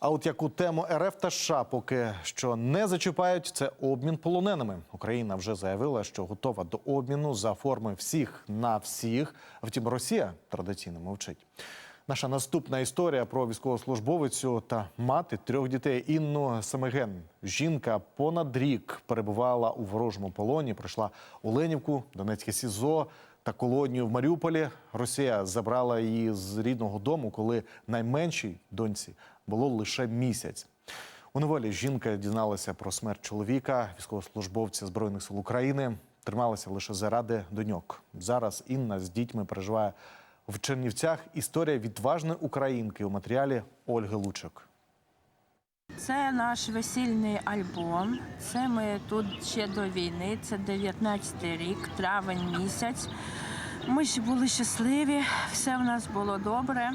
А от яку тему РФ та США поки що не зачіпають, це обмін полоненими. Україна вже заявила, що готова до обміну за форми всіх на всіх. Втім, Росія традиційно мовчить. Наша наступна історія про військовослужбовицю та мати трьох дітей Інну Семеген. Жінка понад рік перебувала у ворожому полоні. Прийшла Оленівку, Донецьке СІЗО та колонію в Маріуполі. Росія забрала її з рідного дому, коли найменшій доньці було лише місяць. У неволі жінка дізналася про смерть чоловіка, військовослужбовця збройних сил України. Трималася лише заради доньок. Зараз Інна з дітьми переживає в Чернівцях. Історія відважної українки у матеріалі Ольги Лучик. Це наш весільний альбом. Це ми тут ще до війни. Це 19 рік, травень місяць. Ми ще були щасливі, все в нас було добре.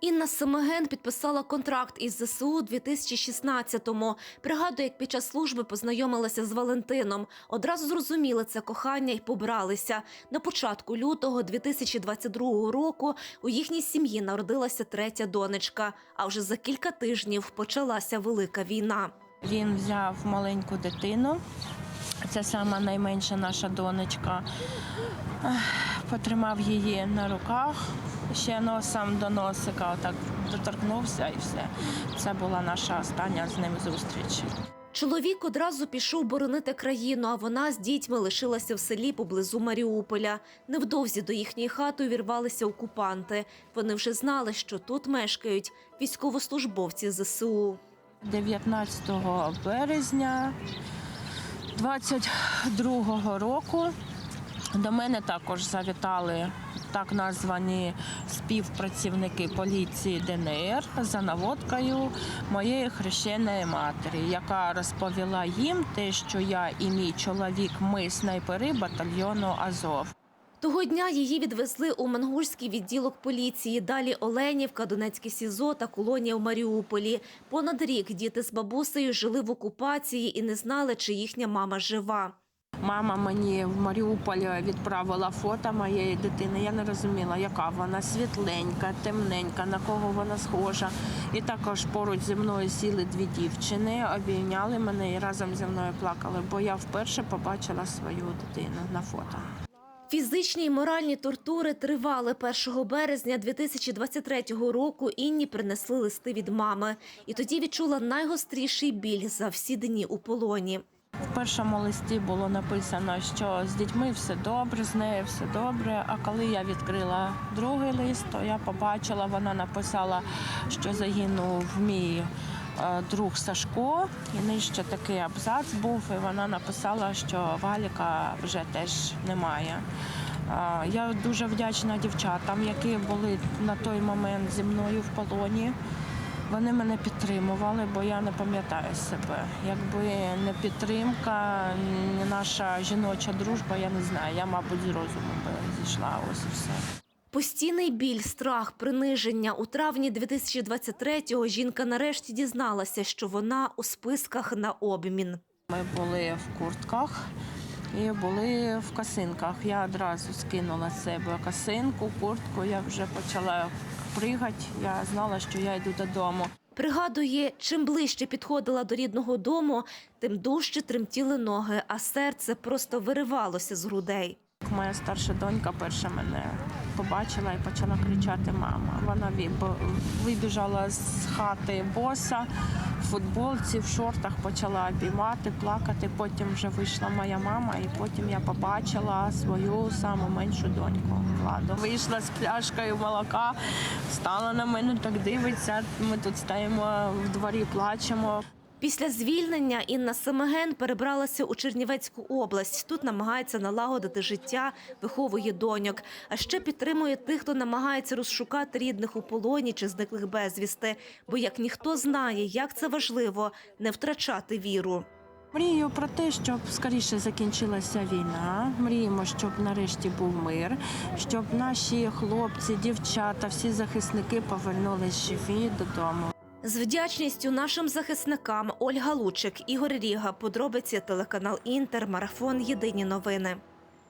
Інна Семеген підписала контракт із ЗСУ у 2016-му. Пригадує, як під час служби познайомилася з Валентином. Одразу зрозуміли це кохання і побралися. На початку лютого 2022 року у їхній сім'ї народилася третя донечка. А вже за кілька тижнів почалася велика війна. Він взяв маленьку дитину. Це сама найменша наша донечка. Потримав її на руках, ще носом до носика, отак доторкнувся і все. Це була наша остання з ним зустріч. Чоловік одразу пішов боронити країну, а вона з дітьми лишилася в селі поблизу Маріуполя. Невдовзі до їхньої хати увірвалися окупанти. Вони вже знали, що тут мешкають військовослужбовці ЗСУ. 19 березня 22 року до мене також завітали так названі співпрацівники поліції ДНР за наводкою моєї хрещеної матері, яка розповіла їм те, що я і мій чоловік, ми снайпери батальйону Азов. Того дня її відвезли у Мангушський відділок поліції. Далі Оленівка, Донецьке СІЗО та колонія в Маріуполі. Понад рік діти з бабусею жили в окупації і не знали, чи їхня мама жива. Мама мені в Маріуполі відправила фото моєї дитини. Я не розуміла, яка вона світленька, темненька, на кого вона схожа. І також поруч зі мною сіли дві дівчини, обійняли мене і разом зі мною плакали, бо я вперше побачила свою дитину на фото. Фізичні і моральні тортури тривали 1 березня 2023 року. Інні принесли листи від мами. І тоді відчула найгостріший біль за всі дні у полоні. В першому листі було написано, що з дітьми все добре, з нею все добре. А коли я відкрила другий лист, то я побачила, вона написала, що загинув мій друг Сашко, і нижче такий абзац був, і вона написала, що Валіка вже теж немає. Е, Я дуже вдячна дівчатам, які були на той момент зі мною в полоні. Вони мене підтримували, бо я не пам'ятаю себе. Якби не підтримка, не наша жіноча дружба, я не знаю. Я, мабуть, з розуму би зійшла. Ось і все. Постійний біль, страх, приниження. У травні 2023-го жінка нарешті дізналася, що вона у списках на обмін. Ми були в куртках і були в косинках. Я одразу скинула з себе косинку, куртку. Я вже почала пригати. Я знала, що я йду додому. Пригадує, чим ближче підходила до рідного дому, тим дужче тремтіли ноги, а серце просто виривалося з грудей. Моя старша донька перша мене побачила і почала кричати Мама. Вона вибіжала з хати боса в футболці, в шортах, почала обіймати, плакати. Потім вже вийшла моя мама, і потім я побачила свою саму меншу доньку Владу. Вийшла з пляшкою молока, стала на мене, так дивиться. Ми тут стоїмо в дворі, плачемо. Після звільнення Інна Семеген перебралася у Чернівецьку область. Тут намагається налагодити життя, виховує доньок. А ще підтримує тих, хто намагається розшукати рідних у полоні чи зниклих безвісти. Бо як ніхто знає, як це важливо не втрачати віру. Мрію про те, щоб скоріше закінчилася війна. Мріємо, щоб нарешті був мир, щоб наші хлопці, дівчата, всі захисники повернулись живі додому. З вдячністю нашим захисникам Ольга Лучик, Ігор Ріга, подробиці телеканал Інтер, марафон. Єдині новини.